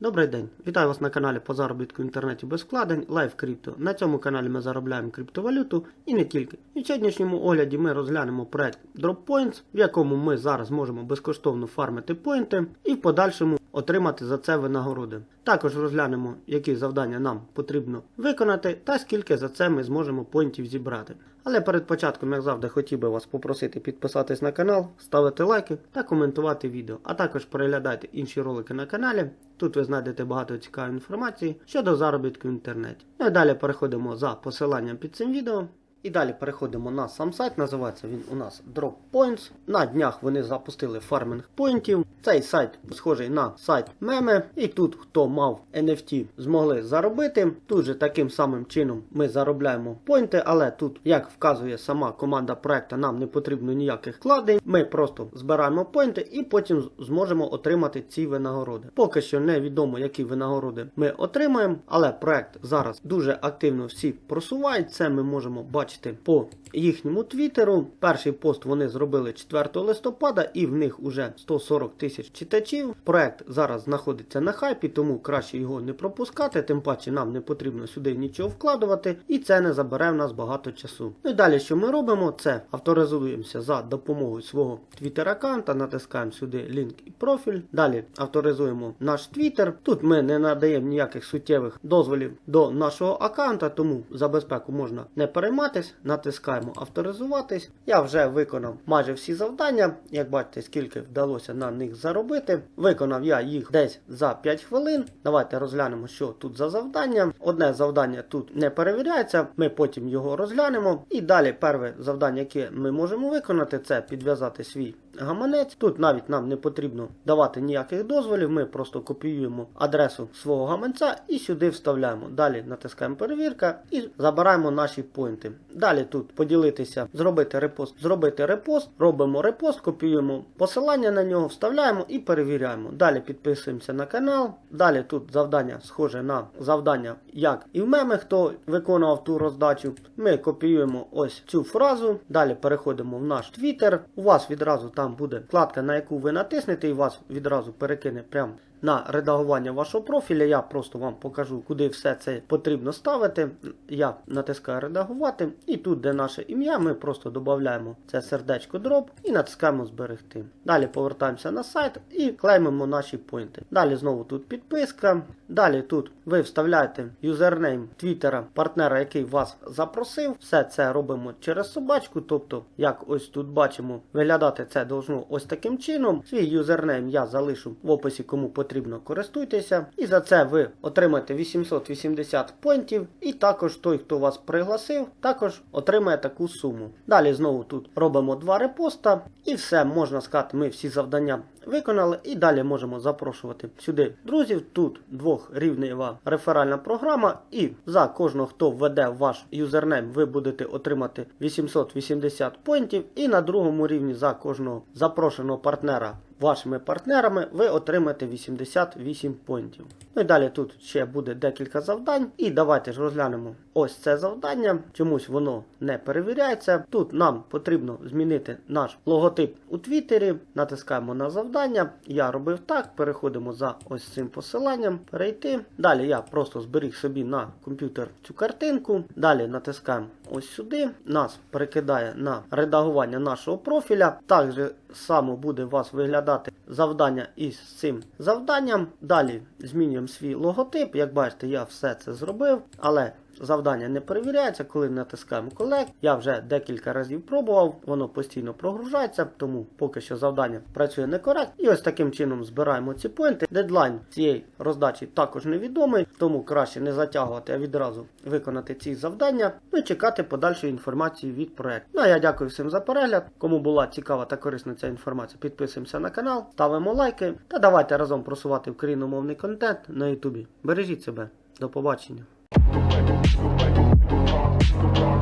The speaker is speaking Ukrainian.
Добрий день, вітаю вас на каналі по заробітку в інтернеті без вкладень Live Crypto. На цьому каналі ми заробляємо криптовалюту і не тільки. І в сьогоднішньому огляді ми розглянемо проект DropPoints, в якому ми зараз можемо безкоштовно фармити поінти і в подальшому отримати за це винагороди. Також розглянемо, які завдання нам потрібно виконати та скільки за це ми зможемо поінтів зібрати. Але перед початком, як завжди, хотів би вас попросити підписатись на канал, ставити лайки та коментувати відео, а також переглядайте інші ролики на каналі. Тут ви знайдете багато цікавої інформації щодо заробітку в інтернеті. Ну і далі переходимо за посиланням під цим відео. І далі переходимо на сам сайт, називається він у нас Drop Points. На днях вони запустили фарминг поінтів. Цей сайт схожий на сайт меми. І тут, хто мав NFT, змогли заробити. Тут же таким самим чином ми заробляємо поінти, але тут, як вказує сама команда проекту, нам не потрібно ніяких вкладень. Ми просто збираємо поінти і потім зможемо отримати ці винагороди. Поки що невідомо, які винагороди ми отримаємо, але проект зараз дуже активно всі просувають. Це ми можемо бачити по їхньому твіттеру. Перший пост вони зробили 4 листопада, і в них уже 140 тисяч читачів. Проект зараз знаходиться на хайпі, тому краще його не пропускати. Тим паче нам не потрібно сюди нічого вкладувати, і це не забере в нас багато часу. Ну і далі, що ми робимо, це авторизуємося за допомогою свого твіттер аккаунта, натискаємо сюди лінк і профіль. Далі авторизуємо наш твіттер. Тут ми не надаємо ніяких суттєвих дозволів до нашого аккаунта, тому за безпеку можна не перейматись. Натискаємо авторизуватись. Я вже виконав майже всі завдання. Як бачите, скільки вдалося на них заробити. Виконав я їх десь за 5 хвилин. Давайте розглянемо, що тут за завдання. Одне завдання тут не перевіряється. Ми потім його розглянемо. І далі перше завдання, яке ми можемо виконати, це підв'язати свій гаманець. Тут навіть нам не потрібно давати ніяких дозволів. Ми просто копіюємо адресу свого гаманця і сюди вставляємо. Далі натискаємо перевірка і забираємо наші поінти. Далі тут поділитися, зробити репост, зробити репост, робимо репост, копіюємо посилання на нього, вставляємо і перевіряємо. Далі підписуємося на канал. Далі тут завдання схоже на завдання, як і в меми, хто виконував ту роздачу. Ми копіюємо ось цю фразу. Далі переходимо в наш твіттер. У вас відразу там буде вкладка, на яку ви натиснете, і вас відразу перекине прямо на редагування вашого профіля. Я просто вам покажу, куди все це потрібно ставити. Я натискаю редагувати, і тут, де наше ім'я, ми просто додаємо це сердечко дроп і натискаємо зберегти. Далі повертаємося на сайт і клеймимо наші поінти. Далі знову тут підписка. Далі тут ви вставляєте юзернейм твіттера партнера, який вас запросив. Все це робимо через собачку. Тобто, як ось тут бачимо, виглядати це должно ось таким чином. Свій юзернейм я залишу в описі, кому потрібно користуйтеся. І за це ви отримаєте 880 поінтів. І також той, хто вас пригласив, також отримає таку суму. Далі знову тут робимо два репоста, і все можна сказати, ми всі завдання виконали. І далі можемо запрошувати сюди друзів. Тут двохрівнева реферальна програма. І за кожного, хто введе ваш юзернейм, ви будете отримати 880 поінтів. І на другому рівні за кожного запрошеного партнера. Вашими партнерами ви отримаєте 88 поінтів. Ну і далі тут ще буде декілька завдань. І давайте ж розглянемо ось це завдання. Чомусь воно не перевіряється. Тут нам потрібно змінити наш логотип у Твіттері. Натискаємо на завдання. Я робив так. Переходимо за ось цим посиланням. Перейти. Далі я просто зберіг собі на комп'ютер цю картинку. Далі натискаємо ось сюди. Нас перекидає на редагування нашого профіля. Так же само буде вас виглядати завдання із цим завданням. Далі змінюємо свій логотип. Як бачите, я все це зробив, але завдання не перевіряється, коли натискаємо Collect. Я вже декілька разів пробував, воно постійно прогружається, тому поки що завдання працює некоректно. І ось таким чином збираємо ці поінти. Дедлайн цієї роздачі також невідомий, тому краще не затягувати, а відразу виконати ці завдання. Ну і чекати подальшої інформації від проекту. Ну а я дякую всім за перегляд. Кому була цікава та корисна ця інформація, підписуємося на канал, ставимо лайки та давайте разом просувати україномовний контент на Ютубі. Бережіть себе, до побачення. Goodbye.